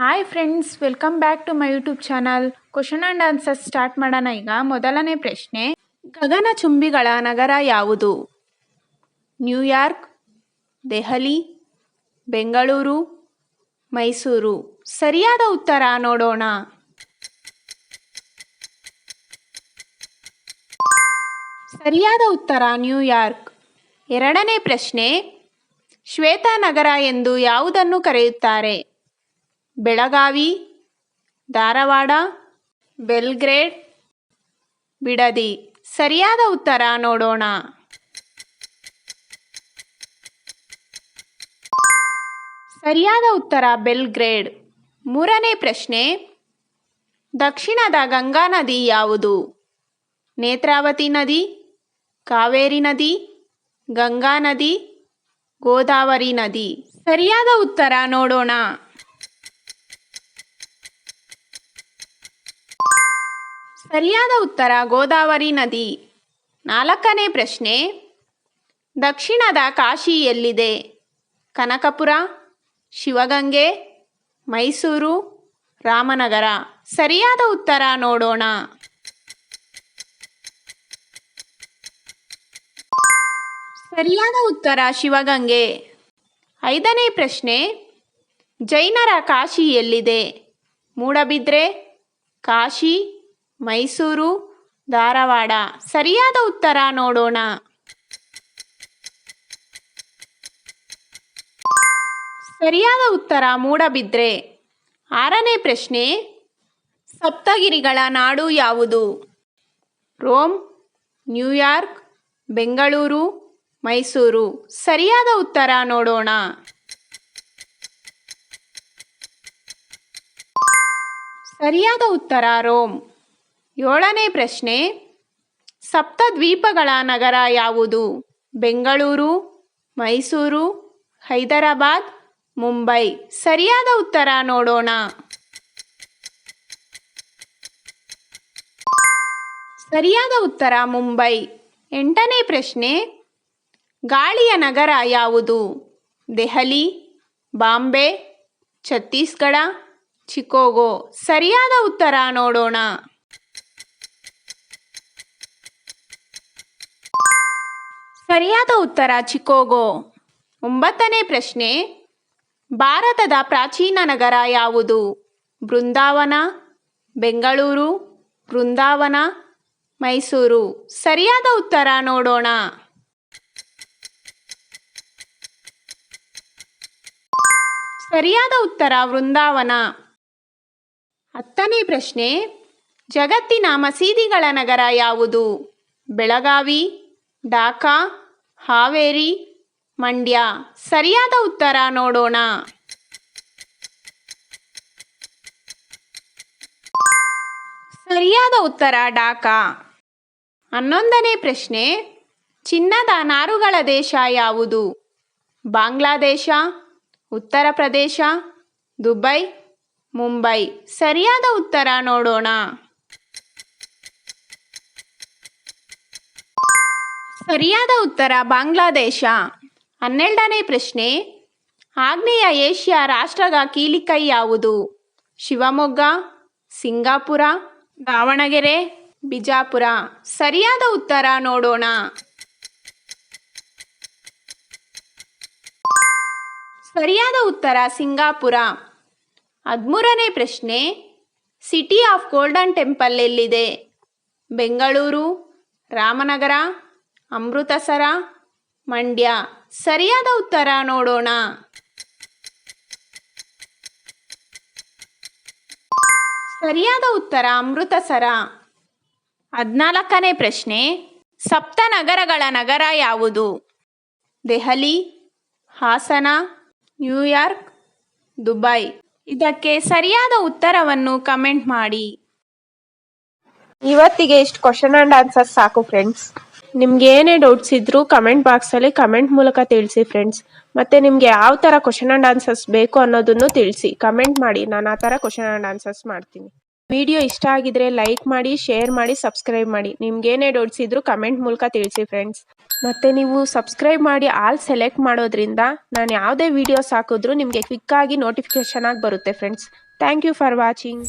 Hi friends welcome back to my YouTube channel question and answers start ಮಾಡೋಣ ಈಗ. ಮೊದಲನೇ ಪ್ರಶ್ನೆ ಗಗನಚುಂಬಿಗಳ ನಗರ ಯಾವುದು? New York Delhi, Bengaluru, Mysuru? ಸರಿಯಾದ ಉತ್ತರ ನೋಡೋಣ. ಸರಿಯಾದ ಉತ್ತರ ನ್ಯೂಯಾರ್ಕ್ ಎರಡನೇ ಪ್ರಶ್ನೆ ಶ್ವೇತನಗರ ಎಂದು ಯಾವುದನ್ನು ಕರೆಯುತ್ತಾರೆ? ಬೆಳಗಾವಿ, ಧಾರವಾಡ, ಬೆಲ್ಗ್ರೇಡ್, ಬಿಡದಿ. ಸರಿಯಾದ ಉತ್ತರ ನೋಡೋಣ. ಸರಿಯಾದ ಉತ್ತರ ಬೆಲ್ಗ್ರೇಡ್. ಮೂರನೇ ಪ್ರಶ್ನೆ, ದಕ್ಷಿಣದ ಗಂಗಾ ನದಿ ಯಾವುದು? ನೇತ್ರಾವತಿ ನದಿ, ಕಾವೇರಿ ನದಿ, ಗಂಗಾ ನದಿ, ಗೋದಾವರಿ ನದಿ. ಸರಿಯಾದ ಉತ್ತರ ನೋಡೋಣ. ಸರಿಯಾದ ಉತ್ತರ, ಗೋದಾವರಿ ನದಿ. ನಾಲ್ಕನೇ ಪ್ರಶ್ನೆ, ದಕ್ಷಿಣದ ಕಾಶಿ ಎಲ್ಲಿದೆ? ಕನಕಪುರ, ಶಿವಗಂಗೆ, ಮೈಸೂರು, ರಾಮನಗರ. ಸರಿಯಾದ ಉತ್ತರ ನೋಡೋಣ. ಸರಿಯಾದ ಉತ್ತರ ಶಿವಗಂಗೆ. ಐದನೇ ಪ್ರಶ್ನೆ, ಜೈನರ ಕಾಶಿ ಎಲ್ಲಿದೆ? ಮೂಡಬಿದ್ರೆ, ಕಾಶಿ ಮೈಸೂರು, ಧಾರವಾಡ. ಸರಿಯಾದ ಉತ್ತರ ನೋಡೋಣ. ಸರಿಯಾದ ಉತ್ತರ ಮೂಡಬಿದ್ರೆ. ಆರನೇ ಪ್ರಶ್ನೆ, ಸಪ್ತಗಿರಿಗಳ ನಾಡು ಯಾವುದು? Rome, New York, Bengaluru, Mysuru. ಸರಿಯಾದ ಉತ್ತರ ನೋಡೋಣ. ಸರಿಯಾದ ಉತ್ತರ ರೋಮ್. ಏಳನೇ ಪ್ರಶ್ನೆ, ಸಪ್ತದ್ವೀಪಗಳ ನಗರ ಯಾವುದು? ಬೆಂಗಳೂರು, ಮೈಸೂರು, ಹೈದರಾಬಾದ್, ಮುಂಬೈ. ಸರಿಯಾದ ಉತ್ತರ ನೋಡೋಣ. ಸರಿಯಾದ ಉತ್ತರ ಮುಂಬೈ. ಎಂಟನೇ ಪ್ರಶ್ನೆ, ಗಾಳಿಯ ನಗರ ಯಾವುದು? ದೆಹಲಿ, ಬಾಂಬೆ, ಛತ್ತೀಸ್ಗಢ, ಚಿಕೋಗೋ. ಸರಿಯಾದ ಉತ್ತರ ನೋಡೋಣ. ಸರಿಯಾದ ಉತ್ತರ, ಚಿಕೋಗೋ. ಒಂಬತ್ತನೇ ಪ್ರಶ್ನೆ. ಭಾರತದ ಪ್ರಾಚೀನ ನಗರ ಯಾವುದು? ಬೃಂದಾವನ, ಬೆಂಗಳೂರು, ಬೃಂದಾವನ, ಮೈಸೂರು. ಸರಿಯಾದ ಉತ್ತರ ನೋಡೋಣ. ಸರಿಯಾದ ಉತ್ತರ ವೃಂದಾವನ. ಹತ್ತನೇ ಪ್ರಶ್ನೆ. ಜಗತ್ತಿನ ಮಸೀದಿಗಳ ನಗರ ಯಾವುದು? ಬೆಳಗಾವಿ, ಢಾಕಾ ಹಾವೇರಿ ಮಂಡ್ಯ. ಸರಿಯಾದ ಉತ್ತರ ನೋಡೋಣ. ಸರಿಯಾದ ಉತ್ತರ ಢಾಕಾ ಹನ್ನೊಂದನೇ ಪ್ರಶ್ನೆ. ಚಿನ್ನದ ನಾರುಗಳ ದೇಶ ಯಾವುದು? ಬಾಂಗ್ಲಾದೇಶ, ಉತ್ತರ ಪ್ರದೇಶ, ದುಬೈ, ಮುಂಬೈ. ಸರಿಯಾದ ಉತ್ತರ ನೋಡೋಣ. ಸರಿಯಾದ ಉತ್ತರ ಬಾಂಗ್ಲಾದೇಶ. ಹನ್ನೆರಡನೇ ಪ್ರಶ್ನೆ ಆಗ್ನೇಯ ಏಷ್ಯಾ ರಾಷ್ಟ್ರದ ಕೀಲಿಕೈ ಯಾವುದು? ಶಿವಮೊಗ್ಗ, ಸಿಂಗಾಪುರ, ದಾವಣಗೆರೆ, ಬಿಜಾಪುರ. ಸರಿಯಾದ ಉತ್ತರ ನೋಡೋಣ. ಸರಿಯಾದ ಉತ್ತರ ಸಿಂಗಾಪುರ. ಹದಿಮೂರನೇ ಪ್ರಶ್ನೆ, ಸಿಟಿ ಆಫ್ ಗೋಲ್ಡನ್ ಟೆಂಪಲ್ ಎಲ್ಲಿದೆ? ಬೆಂಗಳೂರು, ರಾಮನಗರ ಅಮೃತಸರ, ಮಂಡ್ಯ. ಸರಿಯಾದ ಉತ್ತರ ನೋಡೋಣ. ಸರಿಯಾದ ಉತ್ತರ ಅಮೃತಸರ. ಹದಿನಾಲ್ಕನೇ ಪ್ರಶ್ನೆ. ಸಪ್ತ ನಗರಗಳ ನಗರ ಯಾವುದು? Delhi, Hassan New York Dubai. ಇದಕ್ಕೆ ಸರಿಯಾದ ಉತ್ತರವನ್ನು ಕಮೆಂಟ್ ಮಾಡಿ. ಇವತ್ತಿಗೆ ಇಷ್ಟು ಕ್ವಶನ್ ಅಂಡ್ ಆನ್ಸರ್ಸ್ ಸಾಕು ಫ್ರೆಂಡ್ಸ್ ನಿಮ್ಗೆ ಏನೇ ಡೌಟ್ಸ್ ಇದ್ರೂ ಕಮೆಂಟ್ ಬಾಕ್ಸ್ ಅಲ್ಲಿ ಕಮೆಂಟ್ ಮೂಲಕ ತಿಳಿಸಿ ಫ್ರೆಂಡ್ಸ್ ಮತ್ತೆ ನಿಮ್ಗೆ ಯಾವ ತರ ಕ್ವಶನ್ ಅಂಡ್ ಆನ್ಸರ್ಸ್ ಬೇಕು ಅನ್ನೋದನ್ನು ತಿಳಿಸಿ. ಕಮೆಂಟ್ ಮಾಡಿ. ನಾನು ಆ ತರ ಕ್ವಶನ್ ಅಂಡ್ ಆನ್ಸರ್ಸ್ ಮಾಡ್ತೀನಿ. ವಿಡಿಯೋ ಇಷ್ಟ ಆಗಿದ್ರೆ ಲೈಕ್ ಮಾಡಿ ಶೇರ್ ಮಾಡಿ ಸಬ್ಸ್ಕ್ರೈಬ್ ಮಾಡಿ. ನಿಮ್ಗೇನೇ ಡೌಟ್ಸ್ ಇದ್ರೂ ಕಮೆಂಟ್ ಮೂಲಕ ತಿಳಿಸಿ ಫ್ರೆಂಡ್ಸ್ ಮತ್ತೆ ನೀವು ಸಬ್ಸ್ಕ್ರೈಬ್ ಮಾಡಿ ಆಲ್ ಸೆಲೆಕ್ಟ್ ಮಾಡೋದ್ರಿಂದ ನಾನು ಯಾವುದೇ ವಿಡಿಯೋಸ್ ಹಾಕಿದ್ರೂ ನಿಮಗೆ ಕ್ವಿಕ್ಕಾಗಿ ನೋಟಿಫಿಕೇಶನ್ ಆಗಿ ಬರುತ್ತೆ friends thank you for watching